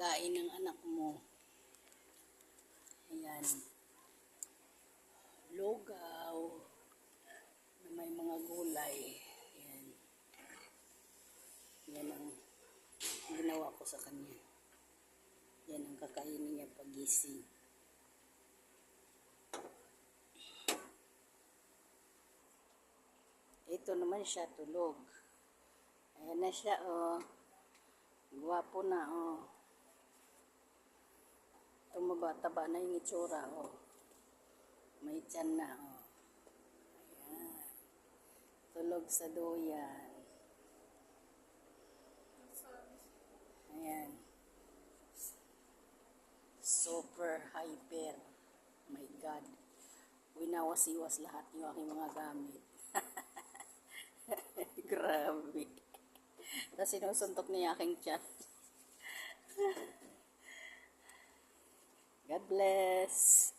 pagkain ng anak mo. Ayan. Lugaw na may mga gulay. Ayan. Yan ang ginawa ko sa kanya. Yan ang kakainin niya pagising. Ito naman siya tulog. Ayan na siya, oh. Gwapo na, oh. Tumaba-taba na yung itsura, oh. May tiyan na, oh. Ayan. Tulog sa duyan. Ayan. Super hyper. My God. Winawas-iwas lahat yung aking mga gamit. Grabe. Tapos sinusuntok niya aking chat. God bless.